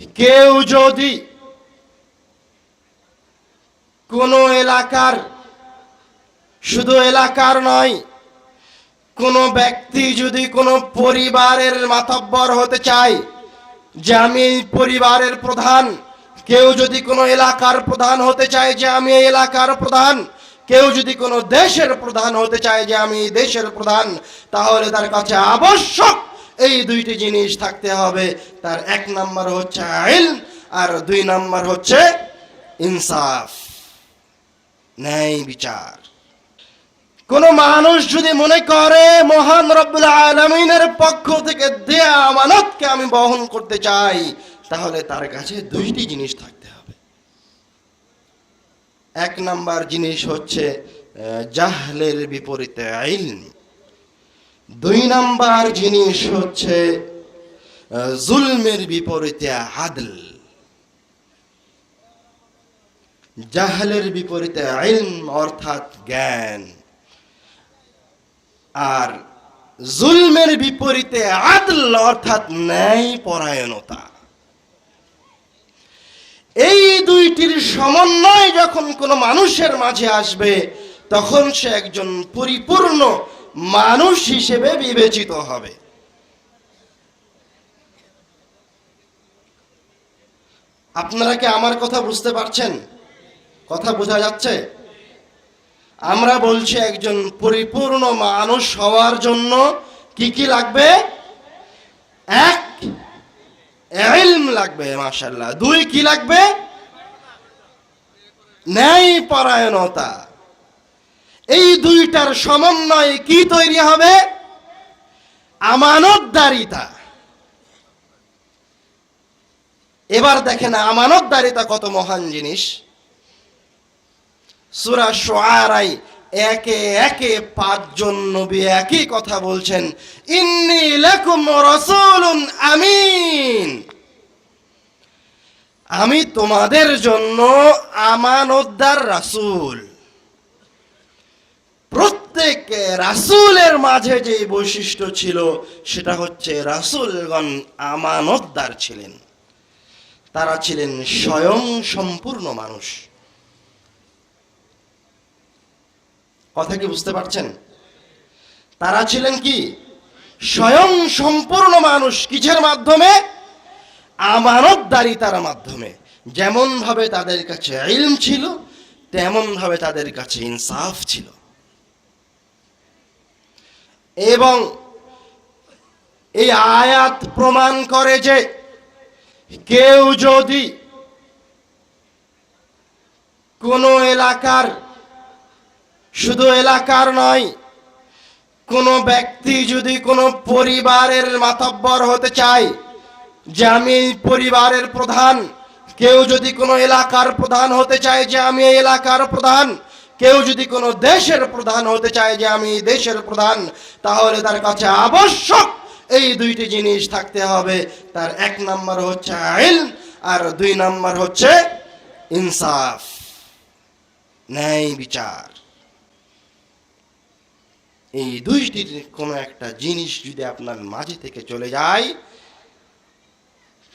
কেউ যদি কোনো এলাকার, শুধু এলাকার নয়, কোনো ব্যক্তি যদি কোনো পরিবারের মাতব্বর হতে চায়, যে আমি এই পরিবারের প্রধান, কেউ যদি কোনো এলাকার প্রধান হতে চায় যে আমি এই এলাকার প্রধান, কেউ যদি কোনো দেশের প্রধান হতে চায় যে আমি দেশের প্রধান, তাহলে তার কাছে আবশ্যক এই দুইটি জিনিস থাকতে হবে। তার এক নাম্বার হচ্ছে আইন আর দুই নাম্বার হচ্ছে ইনসাফ, ন্যায় বিচার। কোন মানুষ যদি মনে করে, মহান রব্বুল পক্ষ থেকে দেয়া আমানতকে আমি বহন করতে চাই, তাহলে তার কাছে দুইটি জিনিস থাকতে হবে। এক নাম্বার জিনিস হচ্ছে জাহলের বিপরীতে আইন দুই নাম্বার জিনিস হচ্ছে জুলমের বিপরীতে আদল। জাহলের বিপরীতে ইলম অর্থাৎ জ্ঞান। আর জুলমের বিপরীতে আদল অর্থাৎ ন্যায় পরায়ণতা। এই দুইটির সমন্বয় যখন কোনো মানুষের মাঝে আসবে, তখন সে একজন পরিপূর্ণ মানুষ হিসেবে বিবেচিত হবে। আপনারা কি আমার কথা বুঝতে পারছেন? কথা বোঝা যাচ্ছে? আমরা বলছি একজন পরিপূর্ণ মানুষ হওয়ার জন্য কি কি লাগবে? এক, ইলম লাগবে মাশাল্লাহ দুই, কি লাগবে? ন্যায় পরায়ণতা এই দুইটার সমন্বয়ে কি তৈরি হবে? আমানতদারিতা। এবার দেখেন আমানতদারিতা কত মহান জিনিস। সুরা সোয়ারাই একে একে পাঁচজন নবী একই কথা বলছেন, ইন্নি লাকুম রাসূলুন আমিন। আমি তোমাদের জন্য আমানতদার রাসূল। প্রত্যেক রাসূলের মাঝে যে বৈশিষ্ট্য ছিল, সেটা হচ্ছে রাসূলগণ আমানতদার ছিলেন। তারা ছিলেন স্বয়ং সম্পূর্ণ মানুষ। কথা কি বুঝতে পারছেন? তারা ছিলেন কি? স্বয়ং সম্পূর্ণ মানুষ কিসের মাধ্যমে? আমানতদারিতার মাধ্যমে। যেমন ভাবে তাদের কাছে ইলম ছিল তেমন ভাবে তাদের কাছে ইনসাফ ছিল। এবং এই আয়াত প্রমাণ করে যে কেউ যদি কোনো এলাকার, শুধু এলাকার নয়, কোনো ব্যক্তি যদি কোনো পরিবারের মাতব্বর হতে চায়, যে আমি পরিবারের প্রধান, কেউ যদি কোনো এলাকার প্রধান হতে চায় যে আমি এই এলাকার প্রধান কেউ যদি কোনো দেশের প্রধান হতে চায় যে আমি দেশের প্রধান, তাহলে তার কাছে আবশ্যক এই দুইটি জিনিস থাকতে হবে। তার এক নাম্বার হচ্ছে আইন, আর দুই নাম্বার হচ্ছে ইনসাফ, ন্যায় বিচার। এই দুইটির কোনো একটা জিনিস যদি আপনার মাঝে থেকে চলে যায়,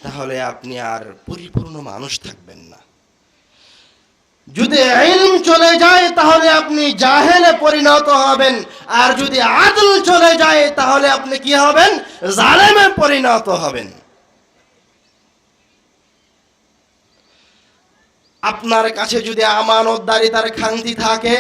তাহলে আপনি আর পরিপূর্ণ মানুষ থাকবেন না। যদি ইলম চলে যায়, তাহলে আপনি জাহেলে পরিণত হবেন। আর যদি আদল চলে যায়, তাহলে আপনি কি হবেন? জালেমে পরিণত হবেন। আপনার কাছে যদি আমানতদারিতার খান্তি থাকে,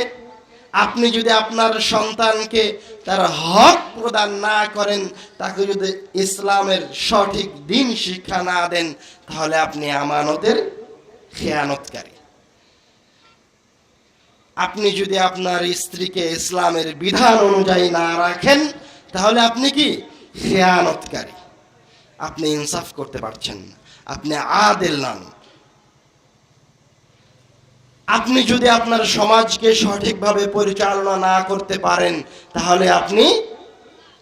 আপনি যদি আপনার সন্তানকে তার হক প্রদান না করেন, তাকে যদি ইসলামের সঠিক দিন শিক্ষা না দেন, তাহলে আপনি আমানতের খেয়ানতকারী। আপনি যদি আপনার স্ত্রীকে ইসলামের বিধান অনুযায়ী না রাখেন, তাহলে আপনি কি? খেয়ানতকারী। আপনি ইনসাফ করতে পারছেন না। আপনি আদেল নন। আপনি যদি আপনার সমাজকে সঠিকভাবে পরিচালনা না করতে পারেন, তাহলে আপনি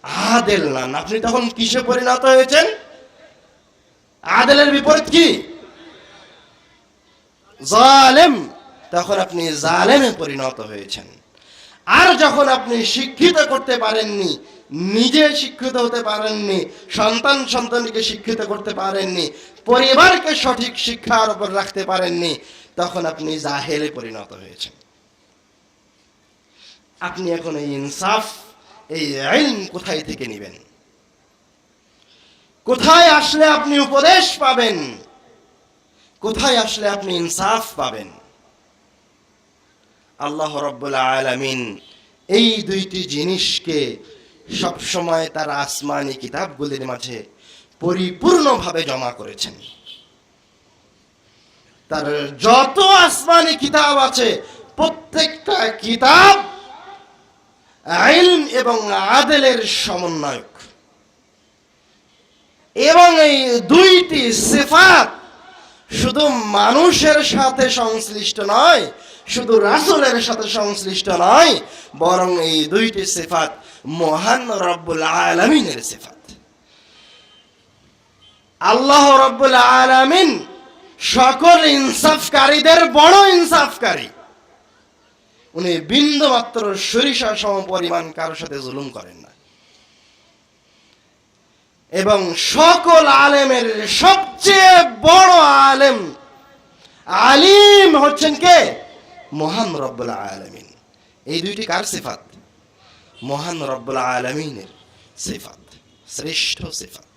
আদেল নন। আপনি তখন কিসে পরিণত হয়েছেন? আদেলের বিপরীত কি? জালেম। তখন আপনি জালেমে পরিণত হয়েছেন। আর যখন আপনি শিক্ষিত করতে পারেননি, নিজে শিক্ষিত হতে পারেননি, সন্তান সন্তানকে শিক্ষিত করতে পারেননি, পরিবারকে সঠিক শিক্ষার উপর রাখতে পারেননি, তখন আপনি জাহেলে পরিণত হয়েছেন। আপনি এখন এই ইনসাফ, এই আইন কোথায় থেকে নেবেন? কোথায় আসলে আপনি উপদেশ পাবেন? কোথায় আসলে আপনি ইনসাফ পাবেন? আল্লাহ রব্বুল আলামিন এই দুইটি জিনিসকে সবসময় তার আসমানি কিতাবগুলির মাঝে পরিপূর্ণভাবে জমা করেছেন। তার যত আসমানি কিতাব আছে, প্রত্যেকটা কিতাব আইন এবং আদেলের সমন্বয়ক। এবং এই দুইটি সিফাত শুধু মানুষের সাথে সংশ্লিষ্ট নয় শুধু রাসূলের সাথে সংশ্লিষ্ট নয়, বরং এই দুইটি সিফাত মহান রব্বুল আলামিনের সিফাত। আল্লাহ রব্বুল আলামিন সকল ইনসাফকারীদের বড় ইনসাফকারী। উনি বিন্দু মাত্র সরিষা সম পরিমাণ কারোর সাথে জুলুম করেন না। এবং সকল আলেমের সবচেয়ে বড় আলেম, আলিম হচ্ছেন কে? মহান রব্বুল আলমিন। এই দুইটি কার সিফাত? মহান রব্বুল আলমিনের সিফাত, শ্রেষ্ঠ সিফাত।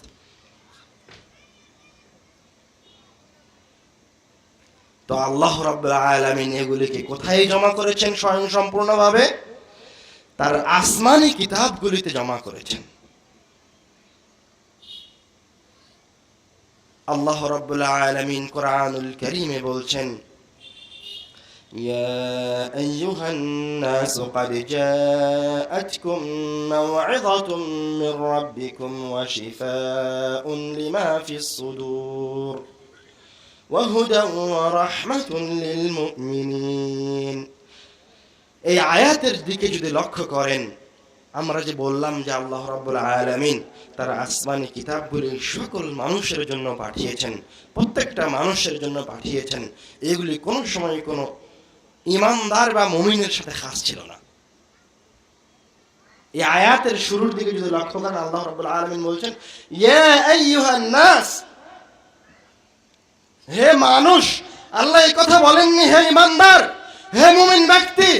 তো আল্লাহ রব্বুল আলমিন এগুলিকে কোথায় জমা করেছেন স্বয়ং সম্পূর্ণভাবে তার আসমানি কিতাবগুলিতে জমা করেছেন। আল্লাহ রব্বুল আলমিন কোরআনুল করিমে বলছেন يا أيها الناس قد جاءتكم موعظة من ربكم وشفاء لما في الصدور وهدى ورحمة للمؤمنين এই আয়াতের দিকে যদি লক্ষ্য করেন আমরা যে বললাম যে আল্লাহ রাব্বুল আলামিন তার আসমানি কিতাবগুলি সকল মানুষের জন্য পাঠিয়েছেন প্রত্যেকটা মানুষের জন্য পাঠিয়েছেন এগুলি কোনো সময় কোনো ইমানদার বা মুমিনের সাথে খাস ছিল না। এই আয়াতের শুরুর দিকে যদি লক্ষ্য করেন, আল্লাহ রাব্বুল আলামিন বলছেন নাস হে মানুষ, আল্লাহ এই কথা বলেননি, হে ইমানদার, হে মুমিন ব্যক্তি।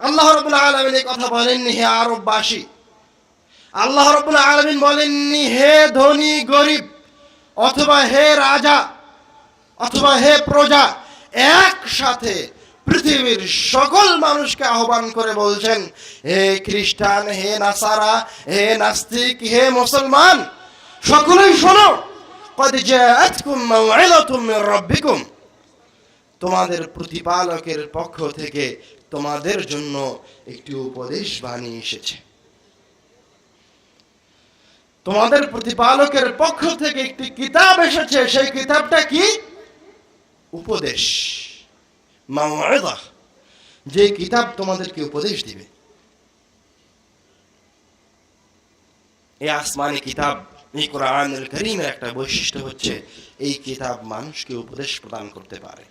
আল্লাহ রবুল্লা আলমিন এই কথা বলেননি, হে আরববাসী। আল্লাহ রবুল্লা আলমিন বলেননি, হে ধনী গরিব, অথবা হে রাজা, অথবা হে প্রজা একসাথে পৃথিবীর সকল মানুষকে আহ্বান করে বলছেন, হে খ্রিস্টান, হে নাসারা, হে নাস্তিক, হে মুসলমান, সকলেই শোনো রব্বিকুম তোমাদের প্রতিপালকের পক্ষ থেকে তোমাদের জন্য একটি উপদেশ বানিয়ে এসেছে। তোমাদের প্রতিপালকের পক্ষ থেকে একটি কিতাব এসেছে, সেই কিতাবটা কি? উপদেশ। মাওয়াদা যে কিতাব তোমাদেরকে উপদেশ দিবে। এই আসমানি কিতাব, এই কোরআনুল করিমের একটা বৈশিষ্ট্য হচ্ছে, এই কিতাব মানুষকে উপদেশ প্রদান করতে পারে।